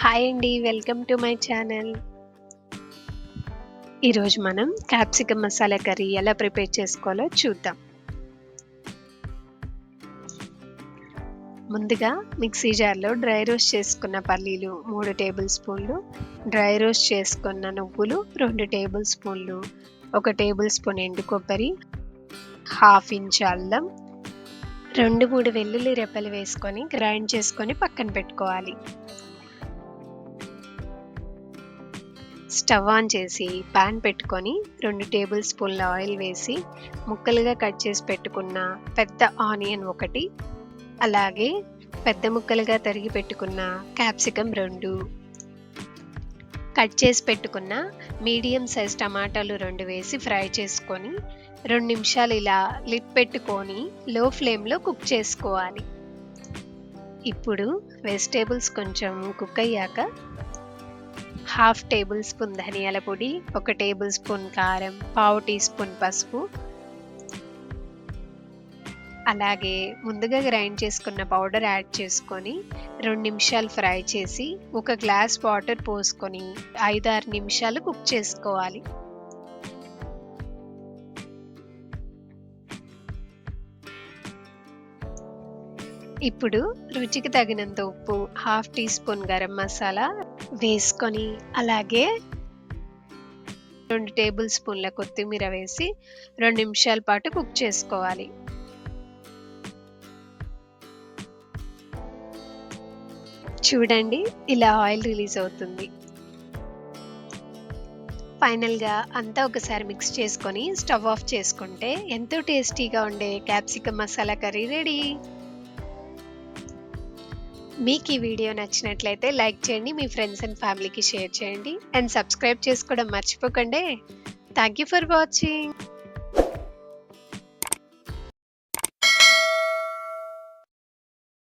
Hi అండి welcome to my channel. ఈరోజు మనం క్యాప్సికమ్ మసాలా కర్రీ ఎలా ప్రిపేర్ చేసుకోవాలో చూద్దాం. ముందుగా మిక్సీ జార్లో డ్రై రోస్ట్ చేసుకున్న పల్లీలు మూడు టేబుల్ స్పూన్లు డ్రై రోస్ట్ చేసుకున్న నువ్వులు రెండు టేబుల్ స్పూన్లు ఒక టేబుల్ స్పూన్ ఎండు కొబ్బరి హాఫ్ ఇంచ్ అల్లం రెండు మూడు వెల్లుల్లి రెప్పలు వేసుకొని గ్రైండ్ చేసుకొని పక్కన పెట్టుకోవాలి. స్టవ్ ఆన్ చేసి పాన్ పెట్టుకొని రెండు టేబుల్ స్పూన్ల ఆయిల్ వేసి ముక్కలుగా కట్ చేసి పెట్టుకున్న పెద్ద ఆనియన్ ఒకటి అలాగే పెద్ద ముక్కలుగా తరిగి పెట్టుకున్న క్యాప్సికం రెండు. కట్ చేసి పెట్టుకున్న మీడియం సైజ్ టమాటాలు రెండు వేసి ఫ్రై చేసుకొని రెండు నిమిషాలు ఇలా లిట్ పెట్టుకొని లో ఫ్లేమ్లో కుక్ చేసుకోవాలి. ఇప్పుడు వెజిటేబుల్స్ కొంచెం కుక్ అయ్యాక హాఫ్ టేబుల్ స్పూన్ ధనియాల పొడి ఒక టేబుల్ స్పూన్ కారం పావు టీ స్పూన్ పసుపు. అలాగే ముందుగా గ్రైండ్ చేసుకున్న పౌడర్ యాడ్ చేసుకొని రెండు నిమిషాలు ఫ్రై చేసి ఒక గ్లాస్ వాటర్ పోసుకొని ఐదారు నిమిషాలు కుక్ చేసుకోవాలి. ఇప్పుడు రుచికి తగినంత ఉప్పు half teaspoon garam masala వేసుకొని అలాగే రెండు టేబుల్ స్పూన్ల కొత్తిమీర వేసి రెండు నిమిషాల పాటు కుక్ చేసుకోవాలి. చూడండి ఇలా ఆయిల్ రిలీజ్ అవుతుంది. ఫైనల్గా అంతా ఒకసారి మిక్స్ చేసుకొని స్టవ్ ఆఫ్ చేసుకుంటే ఎంతో టేస్టీగా ఉండే క్యాప్సికమ్ మసాలా కర్రీ రెడీ. మీకు ఈ వీడియో నచ్చినట్లయితే లైక్ చేయండి మీ ఫ్రెండ్స్ అండ్ ఫ్యామిలీకి షేర్ చేయండి. అండ్ సబ్స్క్రైబ్ చేసుకోవడం మర్చిపోకండి. Thank you for watching.